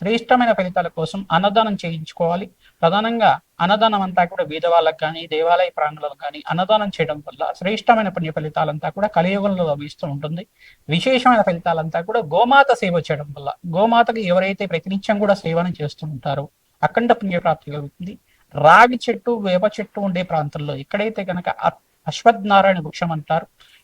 శ్రేష్టమైన ఫలితాల కోసం అన్నదానం చేయించుకోవాలి. ప్రధానంగా అన్నదానం అంతా కూడా బీద వాళ్ళకి కానీ దేవాలయ ప్రాంగణాలకు కానీ అన్నదానం చేయడం వల్ల శ్రేష్టమైన పుణ్య ఫలితాలంతా కూడా కలియుగంలో లభిస్తూ ఉంటుంది. విశేషమైన ఫలితాలంతా కూడా గోమాత సేవ చేయడం వల్ల గోమాతకి ఎవరైతే ప్రతినిత్యం కూడా సేవను చేస్తూ ఉంటారో అఖండ పుణ్య ప్రాప్తి కలుగుతుంది. రాగి చెట్టు వేప చెట్టు ఉండే ప్రాంతంలో ఎక్కడైతే కనుక అశ్వత్ నారాయణ వృక్షం అంటారు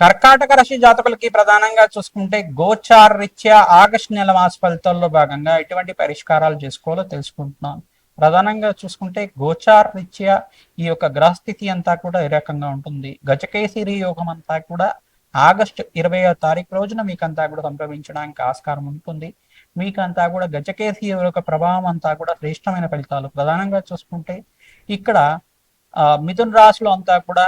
కర్కాటక రాశి జాతకులకి ప్రధానంగా చూసుకుంటే గోచార్ రీత్యా ఆగస్టు నెల మాస ఫలితాల్లో భాగంగా ఎటువంటి పరిష్కారాలు చేసుకోవాలో తెలుసుకుంటున్నాను. ప్రధానంగా చూసుకుంటే గోచార్ రీత్యా ఈ యొక్క గ్రహస్థితి అంతా కూడా ఏ రకంగా ఉంటుంది. గజకేసరి యోగం అంతా కూడా ఆగస్టు ఇరవై తారీఖు రోజున మీకంతా కూడా సంభవించడానికి ఆస్కారం ఉంటుంది. మీకంతా కూడా గజకేసి యొక్క ప్రభావం అంతా కూడా శ్రేష్టమైన ఫలితాలు. ప్రధానంగా చూసుకుంటే ఇక్కడ ఆ మిథున్ రాశిలో అంతా కూడా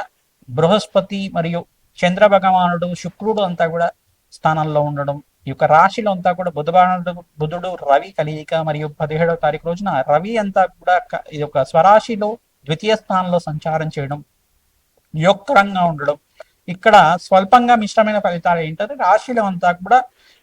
బృహస్పతి మరియు చంద్ర భగవానుడు శుక్రుడు అంతా కూడా స్థానంలో ఉండడం ఈ యొక్క రాశిలో అంతా కూడా బుధవానుడు బుధుడు రవి కలియిక మరియు పదిహేడవ తారీఖు రోజున రవి అంతా కూడా ఈ యొక్క స్వరాశిలో ద్వితీయ స్థానంలో సంచారం చేయడం యొక్కరంగా ఉండడం. ఇక్కడ స్వల్పంగా మిశ్రమైన ఫలితాలు ఏంటంటే రాశిలో అంతా కూడా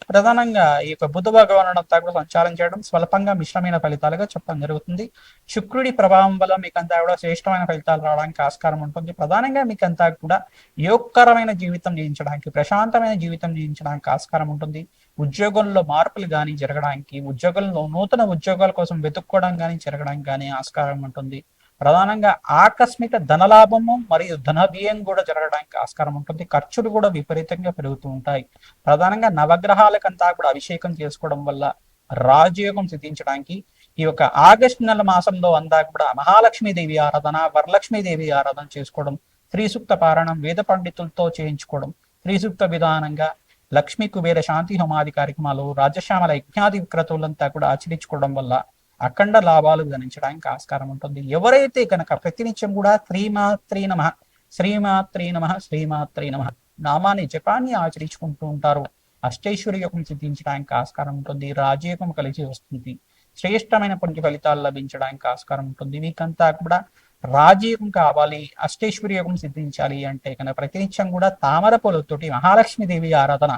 ప్రధానంగా ఈ యొక్క బుధ భగవానుడు కూడా సంచారం చేయడం స్వల్పంగా మిశ్రమైన ఫలితాలుగా చెప్పడం జరుగుతుంది. శుక్రుడి ప్రభావం వల్ల మీకంతా కూడా శ్రేష్టమైన ఫలితాలు రావడానికి ఆస్కారం ఉంటుంది. ప్రధానంగా మీకంతా కూడా యోగకరమైన జీవితం జీవించడానికి ప్రశాంతమైన జీవితం జీవించడానికి ఆస్కారం ఉంటుంది. ఉద్యోగంలో మార్పులు కానీ జరగడానికి ఉద్యోగంలో నూతన ఉద్యోగాల కోసం వెతుక్కోవడం కానీ జరగడానికి కానీ ఆస్కారం ఉంటుంది. ప్రధానంగా ఆకస్మిక ధనలాభము మరియు ధన వ్యయం కూడా జరగడానికి ఆస్కారం ఉంటుంది. ఖర్చులు కూడా విపరీతంగా పెరుగుతూ ఉంటాయి. ప్రధానంగా నవగ్రహాలకంతా కూడా అభిషేకం చేసుకోవడం వల్ల రాజయోగం సిద్ధించడానికి ఈ యొక్క ఆగస్టు నెల మాసంలో అంతా కూడా మహాలక్ష్మీదేవి ఆరాధన వరలక్ష్మీదేవి ఆరాధన చేసుకోవడం శ్రీ సూక్త పారాయణం వేద పండితులతో చేయించుకోవడం శ్రీ సూక్త విధానంగా లక్ష్మీ కుబేర శాంతి హోమాది కార్యక్రమాలు రాజశ్యామల యజ్ఞాది విక్రతులంతా కూడా ఆచరించుకోవడం వల్ల అఖండ లాభాలు గణించడానికి ఆస్కారం ఉంటుంది. ఎవరైతే కనుక ప్రతినిత్యం కూడా శ్రీమాత్రి నమ శ్రీమాత్రి నమ శ్రీమాత్రి నమ నామాన్ని జపాన్ని ఆచరించుకుంటూ ఉంటారు. అష్టైశ్వర్యకం సిద్ధించడానికి ఆస్కారం ఉంటుంది. రాజయోగం కలిసి వస్తుంది. శ్రేష్టమైన పుణ్య ఫలితాలు లభించడానికి ఆస్కారం ఉంటుంది. మీకంతా కూడా రాజయోగం కావాలి అష్టైశ్వర్యోగం సిద్ధించాలి అంటే కనుక ప్రతినిత్యం కూడా తామర పొలతోటి మహాలక్ష్మీదేవి ఆరాధన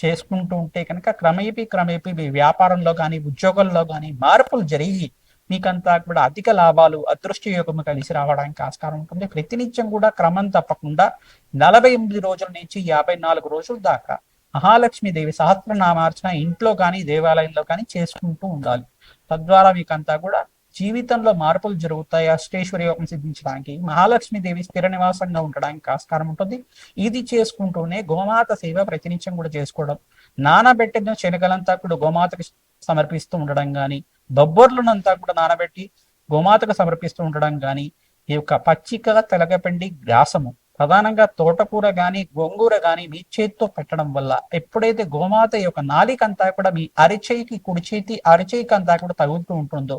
చేసుకుంటూ ఉంటే కనుక క్రమేపీ క్రమేపీ మీ వ్యాపారంలో కానీ ఉద్యోగంలో కానీ మార్పులు జరిగి మీకంతా కూడా అధిక లాభాలు అదృష్ట యోగము కలిసి రావడానికి ఆస్కారం ఉంటుంది. ప్రతినిత్యం కూడా క్రమం తప్పకుండా నలభై ఎనిమిది రోజుల నుంచి యాభై నాలుగు రోజుల దాకా మహాలక్ష్మీదేవి సహస్రనామార్చన ఇంట్లో కానీ దేవాలయంలో కానీ చేసుకుంటూ ఉండాలి. తద్వారా మీకంతా కూడా జీవితంలో మార్పులు జరుగుతాయి. అష్టేశ్వరి యోగం సిద్ధించడానికి మహాలక్ష్మీదేవి స్థిర నివాసంగా ఉండడానికి ఆస్కారం ఉంటుంది. ఇది చేసుకుంటూనే గోమాత సేవ ప్రతినిత్యం కూడా చేసుకోవడం. నానబెట్టిన శనగలంతా కూడా గోమాతకి సమర్పిస్తూ ఉండడం కానీ బొబ్బర్లనంతా కూడా నానబెట్టి గోమాతకు సమర్పిస్తూ ఉండడం కానీ ఈ యొక్క పచ్చిక తెలగపిండి గ్రాసము ప్రధానంగా తోటకూర గాని గోంగూర గాని మీ చేతితో పెట్టడం వల్ల ఎప్పుడైతే గోమాత యొక్క నాలికంతా కూడా మీ అరిచేయికి కుడి చేతి అరిచేయికి అంతా కూడా తగులుతూ ఉంటుందో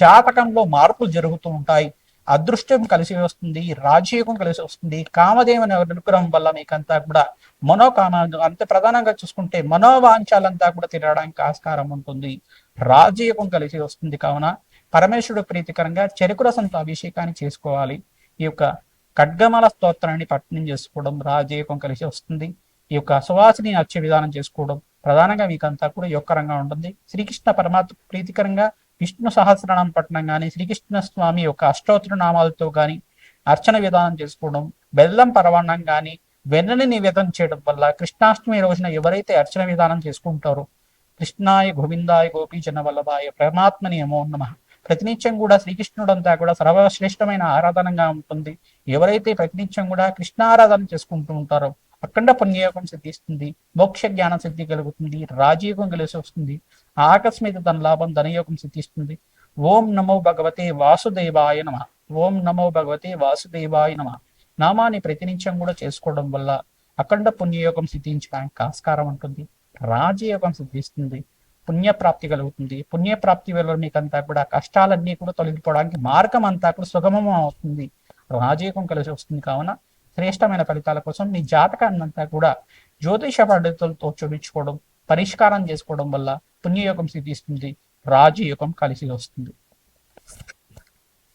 జాతకంలో మార్పులు జరుగుతూ ఉంటాయి. అదృష్టం కలిసి వస్తుంది రాజయోగం కలిసి వస్తుంది. కామదేవుని అనుగ్రహం వల్ల మీకంతా కూడా మనోకామ అంత ప్రధానంగా చూసుకుంటే మనోవాంఛాలంతా కూడా తిరగడానికి ఆస్కారం ఉంటుంది. రాజయోగం కలిసి వస్తుంది కావున పరమేశ్వరుడు ప్రీతికరంగా చెరుకు రసంతో అభిషేకాన్ని చేసుకోవాలి. ఈ యొక్క ఖడ్గమల స్తోత్రాన్ని పట్టణం చేసుకోవడం రాజయోగం కలిసి వస్తుంది. ఈ యొక్క సువాసిని అర్చ విధానం చేసుకోవడం ప్రధానంగా మీకంతా కూడా యొక్క యొక్కరంగా ఉంటుంది. శ్రీకృష్ణ పరమాత్మ ప్రీతికరంగా విష్ణు సహస్రనామం పట్టణం కానీ శ్రీకృష్ణ స్వామి యొక్క అష్టోత్తర నామాలతో కానీ అర్చన విధానం చేసుకోవడం బెల్లం పరవాణం కానీ వెన్నని నివేదన చేయడం వల్ల కృష్ణాష్టమి రోజున ఎవరైతే అర్చన విధానం చేసుకుంటారో కృష్ణాయ గోవిందాయ గోపీజన వల్లభాయ పరమాత్మని ఏమో నమ. ప్రతినిత్యం కూడా శ్రీకృష్ణుడంతా కూడా సర్వశ్రేష్టమైన ఆరాధనగా ఉంటుంది. ఎవరైతే ప్రతినిత్యం కూడా కృష్ణారాధన చేసుకుంటూ ఉంటారో అఖండ పుణ్యయోగం సిద్ధిస్తుంది మోక్ష జ్ఞానం సిద్ధి కలుగుతుంది రాజయోగం కలిసి వస్తుంది. ఆకస్మిక ధన లాభం ధనయోగం సిద్ధిస్తుంది. ఓం నమో భగవతే వాసుదేవాయ నమ. ఓం నమో భగవతే వాసుదేవాయ నమ. నామాన్ని ప్రతినిత్యం కూడా చేసుకోవడం వల్ల అఖండ పుణ్యయోగం సిద్ధించడానికి ఆస్కారం ఉంటుంది. రాజయోగం సిద్ధిస్తుంది. పుణ్యప్రాప్తి కలుగుతుంది. పుణ్యప్రాప్తి వల్ల మీకంతా కూడా కష్టాలన్నీ కూడా తొలగిపోవడానికి మార్గం అంతా కూడా సుగమం అవుతుంది. రాజయోగం కలిసి వస్తుంది కావున శ్రేష్టమైన ఫలితాల కోసం మీ జాతకాన్ని అంతా కూడా జ్యోతిష పండితులతో చూపించుకోవడం పరిష్కారం చేసుకోవడం వల్ల పుణ్యయోగం సిద్ధిస్తుంది రాజయోగం కలిసి వస్తుంది.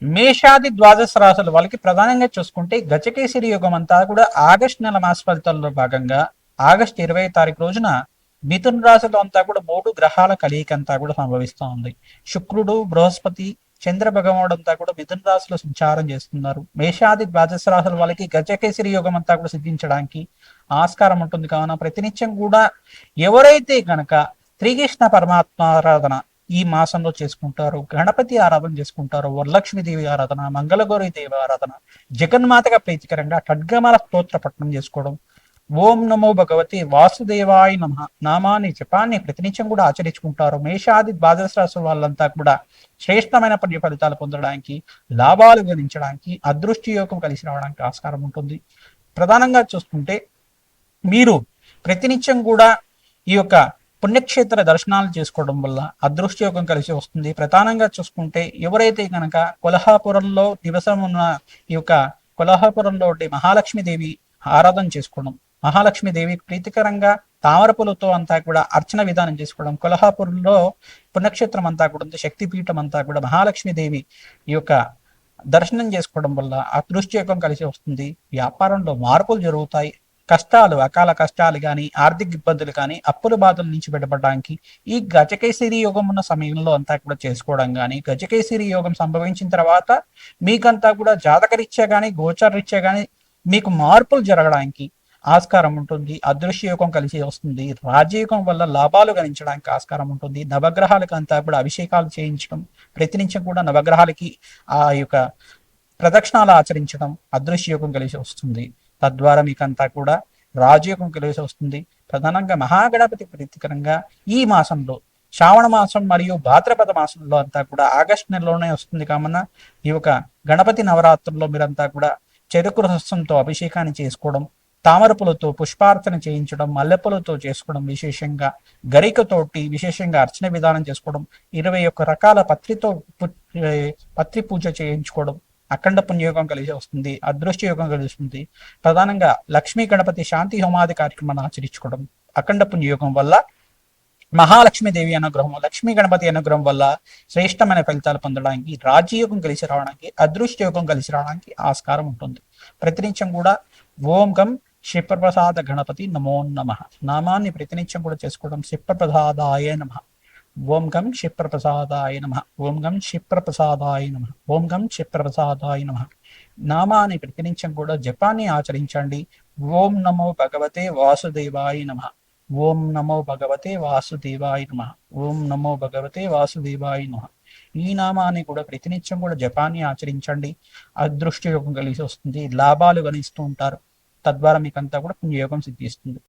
మేషాది ద్వాదశ రాశుల వాళ్ళకి ప్రధానంగా చూసుకుంటే గజకేసరి యోగం అంతా కూడా ఆగస్ట్ నెల మాస ఫలితాల్లో భాగంగా ఆగస్ట్ ఇరవై తారీఖు రోజున మిథున రాశిలో అంతా కూడా మూడు గ్రహాల కలయిక అంతా కూడా సంభవిస్తూ ఉంది. శుక్రుడు బృహస్పతి చంద్ర భగవానుడు అంతా కూడా మిథున రాశిలో సంచారం చేస్తున్నారు. మేషాది ద్వాదశ రాశుల వాళ్ళకి గజకేసరి యోగం అంతా కూడా సిద్ధించడానికి ఆస్కారం ఉంటుంది. కావున ప్రతినిత్యం కూడా ఎవరైతే గనక శ్రీకృష్ణ పరమాత్మ ఆరాధన ఈ మాసంలో చేసుకుంటారు గణపతి ఆరాధన చేసుకుంటారు వరలక్ష్మీదేవి ఆరాధన మంగళగౌరి దేవి ఆరాధన జగన్మాతగా ప్రీతికరంగా ఖడ్గమాల స్తోత్ర పట్టణం చేసుకోవడం ఓం నమో భగవతి వాసుదేవాయ నమ. నామాన్ని జపాన్ని ప్రతినిత్యం కూడా ఆచరించుకుంటారు. మేషాది ద్వాదశ రాశుల వాళ్ళంతా కూడా శ్రేష్టమైన పుణ్య ఫలితాలు పొందడానికి లాభాలు గణించడానికి అదృష్టి యోగం కలిసి రావడానికి ఆస్కారం ఉంటుంది. ప్రధానంగా చూసుకుంటే మీరు ప్రతినిత్యం కూడా ఈ యొక్క పుణ్యక్షేత్ర దర్శనాలు చేసుకోవడం వల్ల అదృష్టి యోగం కలిసి వస్తుంది. ప్రధానంగా చూసుకుంటే ఎవరైతే కనుక కొల్హాపురంలో నివసం ఉన్న ఈ యొక్క కొల్హాపురంలో ఉండే మహాలక్ష్మీదేవి ఆరాధన చేసుకోవడం మహాలక్ష్మీదేవి ప్రీతికరంగా తామరపులతో అంతా కూడా అర్చన విధానం చేసుకోవడం కొల్హాపూర్లో పుణ్యక్షేత్రం అంతా కూడా ఉంది శక్తిపీఠం అంతా కూడా మహాలక్ష్మీదేవి ఈ యొక్క దర్శనం చేసుకోవడం వల్ల అదృష్టయోగం కలిసి వస్తుంది. వ్యాపారంలో మార్పులు జరుగుతాయి. కష్టాలు అకాల కష్టాలు కానీ ఆర్థిక ఇబ్బందులు కానీ అప్పుల బాధల నుంచి బయటపడడానికి ఈ గజకేసరి యోగం ఉన్న సమయంలో అంతా కూడా చేసుకోవడం కానీ గజకేసరి యోగం సంభవించిన తర్వాత మీకంతా కూడా జాతకరీత్యా కానీ గోచరరీత్యా కానీ మీకు మార్పులు జరగడానికి ఆస్కారం ఉంటుంది అదృశ్య యోగం కలిసి వస్తుంది. రాజయుగం వల్ల లాభాలు గణించడానికి ఆస్కారం ఉంటుంది. నవగ్రహాలకు అంతా కూడా అభిషేకాలు చేయించడం ప్రతినిత్యం కూడా నవగ్రహాలకి ఆ యొక్క ప్రదక్షిణాలు ఆచరించడం అదృశ్య యుగం కలిసి వస్తుంది. తద్వారా మీకంతా కూడా రాజయోగం కలిసి వస్తుంది. ప్రధానంగా మహాగణపతి ప్రీతికరంగా ఈ మాసంలో శ్రావణ మాసం మరియు భాద్రపద మాసంలో అంతా కూడా ఆగస్టు నెలలోనే వస్తుంది కావున ఈ యొక్క గణపతి నవరాత్రుల్లో మీరంతా కూడా చెరుకు రసంతో అభిషేకాన్ని చేసుకోవడం తామరపులతో పుష్పార్చన చేయించడం మల్లెపూలతో చేసుకోవడం విశేషంగా గరికతోటి విశేషంగా అర్చన విధానం చేసుకోవడం ఇరవై ఒక్క రకాల పత్రితో పత్రి పూజ చేయించుకోవడం అఖండ పుణ్యయోగం కలిసి వస్తుంది అదృష్ట యోగం కలిసి వస్తుంది. ప్రధానంగా లక్ష్మీ గణపతి శాంతి హోమాది కార్యక్రమాన్ని ఆచరించుకోవడం అఖండ పుణ్యయోగం వల్ల మహాలక్ష్మీదేవి అనుగ్రహం లక్ష్మీ గణపతి అనుగ్రహం వల్ల శ్రేష్టమైన ఫలితాలు పొందడానికి రాజయోగం కలిసి రావడానికి అదృష్ట యోగం కలిసి రావడానికి ఆస్కారం ఉంటుంది. ప్రతినిత్యం కూడా ఓం గం క్షిప్రప్రసాద గణపతి నమో నమ. నామాన్ని ప్రతినిత్యం కూడా చేసుకోవడం క్షిప్రప్రసాదాయ నమ. ఓం గం క్షిప్రప్రసాదాయ నమ. ఓం గం క్షిప్రప్రసాదాయ నమ. ఓం గం క్షిప్రప్రసాదాయ నమ. నామాన్ని ప్రతినిత్యం కూడా జపాన్ని ఆచరించండి. ఓం నమో భగవతే వాసుదేవాయ నమ. ఓం నమో భగవతే వాసుదేవాయ నమ. ఓం నమో భగవతే వాసుదేవాయ నమ. ఈ నామాన్ని కూడా ప్రతినిత్యం కూడా జపాన్ని ఆచరించండి. అదృష్ట యోగం కలిసి వస్తుంది. లాభాలు గణిస్తూ ఉంటారు. తద్వారా మీకు అంతా కూడా పుణ్యయోగం సిద్ధిస్తుంది.